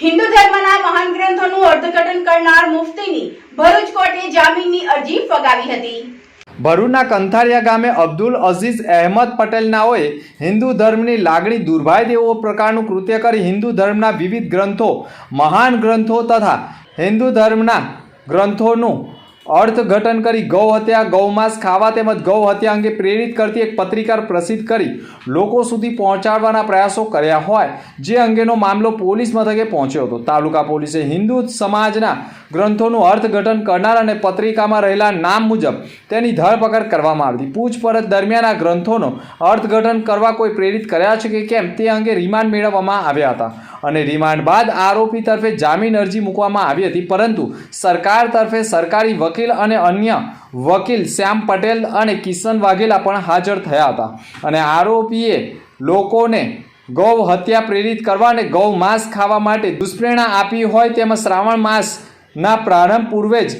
હિન્દુ ધર્મના મહાન ગ્રંથોનું અર્થઘટન કરનાર મુફતીની ભરૂચ કોર્ટે જામીનની અરજી ફગાવી હતી. ભરૂચના કંથારિયા ગામે અબ્દુલ અઝીઝ અહેમદ પટેલનાઓએ હિન્દુ ધર્મની લાગણી દુર્ભાય તેવો પ્રકારનું કૃત્ય કરી હિન્દુ ધર્મના વિવિધ ગ્રંથો, મહાન ગ્રંથો તથા હિન્દુ ધર્મના ગ્રંથોનું અર્થઘટન કરી ગૌ હત્યા ગૌમાંસ ખાવા તેમજ ગૌ હત્યા અંગે પ્રેરિત કરતી એક પત્રિકા પ્રસિદ્ધ કરી લોકો સુધી પહોંચાડવાના પ્રયાસો કર્યા હોય, જે અંગેનો મામલો પોલીસ મથકે પહોંચ્યો હતો. તાલુકા પોલીસે હિન્દુ સમાજના ગ્રંથોનું અર્થઘટન કરનાર અને પત્રિકામાં રહેલા નામ મુજબ તેની ધરપકડ કરવામાં આવી હતી. પૂછપરછ દરમિયાન આ ગ્રંથોનો અર્થઘટન કરવા કોઈ પ્રેરિત કર્યા છે કે કેમ તે અંગે રિમાન્ડ મેળવવામાં આવ્યા હતા. અને રિમાન્ડ બાદ આરોપી તરફે જામીન અરજી મૂકવામાં આવી હતી. પરંતુ સરકાર તરફે સરકારી વકીલ અને અન્ય વકીલ શ્યામ પટેલ અને કિશન વાઘેલા પણ હાજર થયા હતા. અને આરોપીએ લોકોને ગૌ હત્યા પ્રેરિત કરવા અને ગૌ માંસ ખાવા માટે દુષ્પ્રેરણા આપી હોય તેમજ શ્રાવણ માસના પ્રારંભ પૂર્વે જ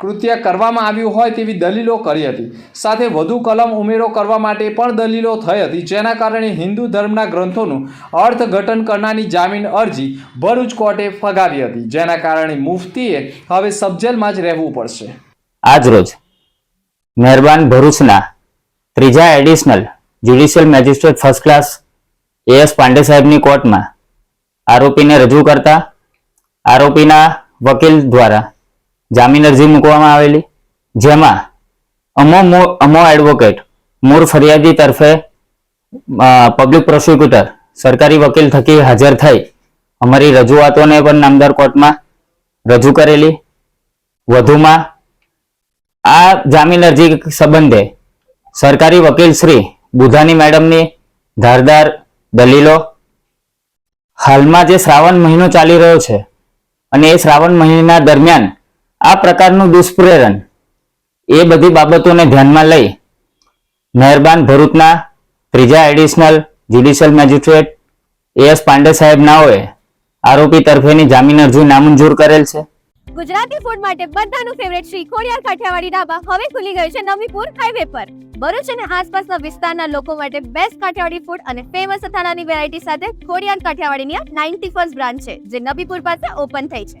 કૃત્ય કરવામાં આવ્યું હોય તેવી દલીલો કરી હતી. સાથે વધુ કલમ ઉમેરો કરવા માટે પણ દલીલો થઈ હતી. જેના કારણે હિન્દુ ધર્મના ગ્રંથોનું અર્થઘટન કરનારની જામીન અરજી ભરૂચ કોર્ટે ફગાવી હતી. જેના કારણે મુફતીએ હવે સબજેલમાં જ રહેવું પડશે. આજરોજ મહેરબાન ભરૂચના ત્રીજા additional judicial magistrate first class A S Pandey સાહેબની કોર્ટમાં આરોપીને રજૂ કરતા આરોપીના વકીલ દ્વારા જામીન અરજી મૂકવામાં આવેલી. જેમાં અમો અમો એડવોકેટ મૂળ ફરિયાદી તરફે પબ્લિક પ્રોસિક્યુટર સરકારી વકીલ થકી હાજર થઈ અમારી રજૂઆતોને પણ નામદાર કોર્ટમાં રજૂ કરેલી. વધુમાં આ જામીન અરજી સંબંધે સરકારી વકીલ શ્રી બુધાની મેડમની ધારદાર દલીલો. હાલમાં જે શ્રાવણ મહિનો ચાલી રહ્યો છે અને એ શ્રાવણ મહિના દરમિયાન આ પ્રકારનું દુષ્પ્રેરણ એ બધી બાબતોને ધ્યાનમાં લઈ મહેરબાન ભરૂચના ત્રીજા additional judicial magistrate S Pandey સાહેબ નાઓએ આરોપી તરફેની જામીન અરજી નામંજૂર કરેલ છે. ગુજરાતી ફૂડ માટે બધાનું ફેવરેટ શ્રી ખોડિયાર કાઠિયાવાડી ઢાબા હવે ખુલી ગયું છે નવીપુર હાઈવે પર. ભરૂચ અને આસપાસના વિસ્તારના લોકો માટે બેસ્ટ કાઠિયાવાડી ફૂડ અને ફેમસ અથાણાની વેરાયટી સાથે ખોડિયાર કાઠિયાવાડીની આ નાઇન્ટી ફર્સ્ટ બ્રાન્ચ છે, જે નબીપુર પાસે ઓપન થઈ છે.